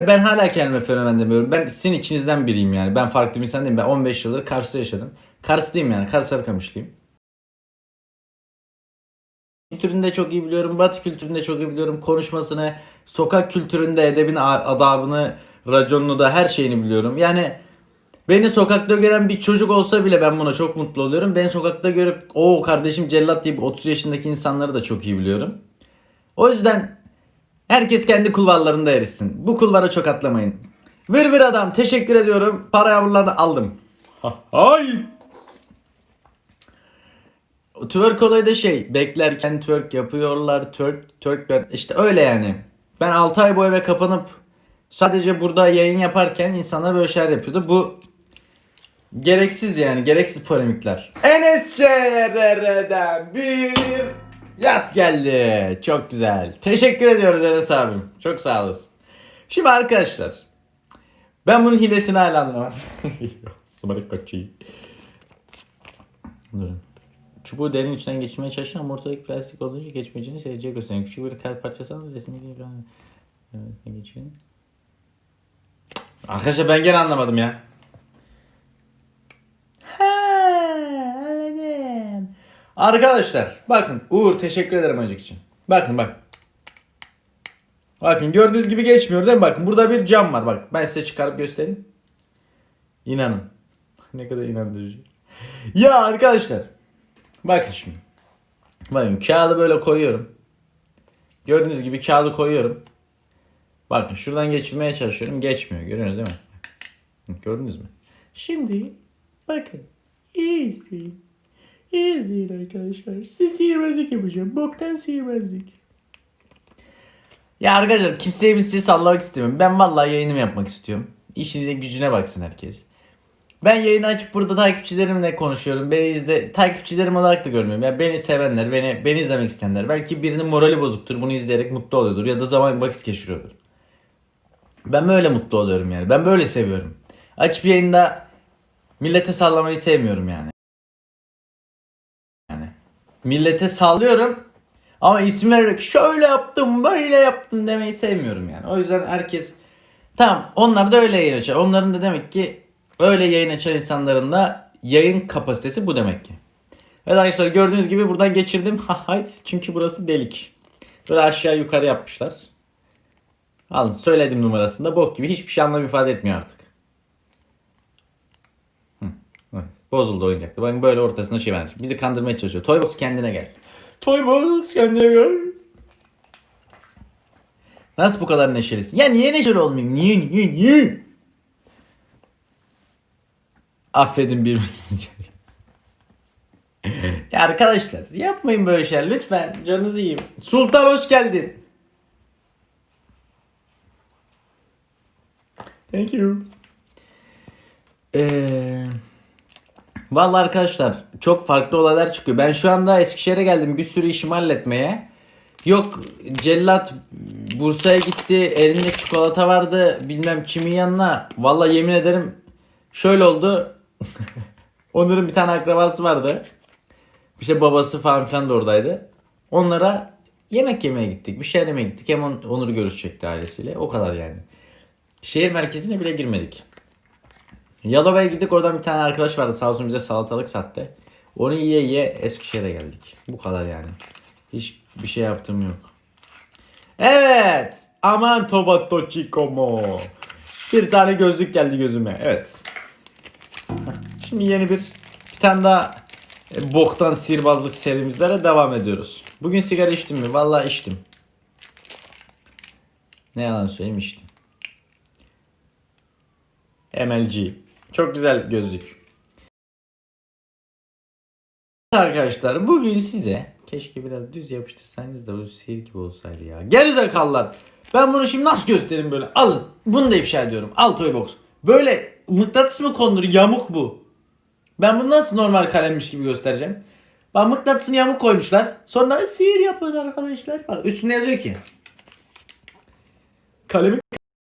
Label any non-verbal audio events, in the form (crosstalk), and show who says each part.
Speaker 1: Ben hala kendime fenomen demiyorum. Ben sizin içinizden biriyim yani. Ben farklı bir insan değilim. Ben 15 yıldır Kars'ta yaşadım. Karslıyım yani. Kars Sarıkamışlıyım. Kültüründe çok iyi biliyorum. Batı kültüründe çok iyi biliyorum. Konuşmasını, sokak kültüründe edebini, adabını, raconunu da her şeyini biliyorum. Yani beni sokakta gören bir çocuk olsa bile ben buna çok mutlu oluyorum. Beni sokakta görüp o kardeşim cellat deyip 30 yaşındaki insanları da çok iyi biliyorum. O yüzden herkes kendi kulvarlarında erişsin. Bu kulvara çok atlamayın. Vır vır adam teşekkür ediyorum. Para yavrularını aldım. Hay. O Twerk olayı da şey beklerken twerk yapıyorlar twerk twerk işte öyle yani. Ben 6 ay bu eve kapanıp sadece burada yayın yaparken insanlar böyle şeyler yapıyordu. Bu gereksiz yani gereksiz polemikler. Enes CRR'den bir yat geldi. Çok güzel. Teşekkür ediyoruz Enes abim. Çok sağ olasın. Şimdi arkadaşlar ben bunun hilesini hala anlamadım. (laughs) Sımarık kaçıyı. Durun. Çubuğu derin içinden geçirmeye çalışan ortadaki plastik olunca geçmeyeceğini seyirciye gösteren küçük bir kalp parçası alın resmi değil. Evet, geçiyor? Arkadaşlar ben gene anlamadım ya. Ha, anladım. Arkadaşlar bakın Uğur teşekkür ederim acık için. Bakın bak. Bakın gördüğünüz gibi geçmiyor değil mi? Bakın burada bir cam var bak. Ben size çıkarıp göstereyim. İnanın. (laughs) Ne kadar inandırıcı. Ya arkadaşlar. Bakın şimdi. Bakın kağıdı böyle koyuyorum. Gördüğünüz gibi kağıdı koyuyorum. Bakın şuradan geçirmeye çalışıyorum. Geçmiyor. Görüyorsunuz değil mi? Gördünüz mü? Şimdi bakın. İyi. İyi izleyin arkadaşlar. Size sihirbazlık yapacağım. Boktan sihirbazlık. Ya arkadaşlar kimseye bir sizi sallamak istemiyorum. Ben vallahi yayınımı yapmak istiyorum. İşinize gücüne baksın herkes. Ben yayını açıp burada takipçilerimle konuşuyorum. Beni izle takipçilerim olarak da görmüyorum. Yani beni sevenler, beni beni izlemek isteyenler. Belki birinin morali bozuktur. Bunu izleyerek mutlu oluyordur ya da zaman vakit geçiriyordur. Ben böyle mutlu oluyorum yani. Ben böyle seviyorum. Açıp yayında millete sallamayı sevmiyorum. Yani millete sallıyorum ama isim vererek şöyle yaptım, böyle yaptım demeyi sevmiyorum yani. O yüzden herkes tamam onlar da öyle yayın açar. Onların da demek ki öyle yayın açan insanların da yayın kapasitesi bu demek ki. Evet arkadaşlar gördüğünüz gibi buradan geçirdim. (laughs) Çünkü burası delik. Böyle aşağı yukarı yapmışlar. Alın söyledim numarasında bok gibi hiçbir şey anlam ifade etmiyor artık. Hı, evet. Bozuldu oyuncakta. Bakın böyle ortasında şey vermiş. Bizi kandırmaya çalışıyor. Toybox kendine gel. Toybox kendine gel. Nasıl bu kadar neşelisin? Ya niye neşeli olmayayım? Niye niye niye? Affedin birbirinizi. ya arkadaşlar yapmayın böyle şeyler lütfen. Canınızı yiyeyim. Sultan hoş geldin. Thank you. Ee, vallahi arkadaşlar çok farklı olaylar çıkıyor. Ben şu anda Eskişehir'e geldim bir sürü işimi halletmeye. Yok cellat Bursa'ya gitti elinde çikolata vardı bilmem kimin yanına. Vallahi yemin ederim şöyle oldu. (laughs) Onur'un bir tane akrabası vardı. İşte babası falan filan da oradaydı. Onlara yemek yemeye gittik. Bir şeyler yemeye gittik. Hem On- Onur'u görüşecekti ailesiyle. O kadar yani. Şehir merkezine bile girmedik. Yalova'ya gittik oradan bir tane arkadaş vardı sağ olsun bize salatalık sattı. Onu yiye yiye Eskişehir'e geldik. Bu kadar yani. Hiç bir şey yaptığım yok. Evet. Aman tomato chicomo. Bir tane gözlük geldi gözüme. Evet. Şimdi yeni bir bir tane daha e, boktan sihirbazlık serimizlere devam ediyoruz. Bugün sigara içtim mi? Vallahi içtim. Ne yalan söyleyeyim içtim. MLG. Çok güzel gözlük. Arkadaşlar bugün size keşke biraz düz yapıştırsanız da bu sihir gibi olsaydı ya. Gerizekalılar. Ben bunu şimdi nasıl göstereyim böyle? Alın. Bunu da ifşa ediyorum. Al Toybox. Böyle mıknatıs mı konulur? Yamuk bu. Ben bunu nasıl normal kalemmiş gibi göstereceğim? Bak mıknatısını yamuk koymuşlar. Sonra sihir yapın arkadaşlar. Bak üstünde yazıyor ki. Kalemi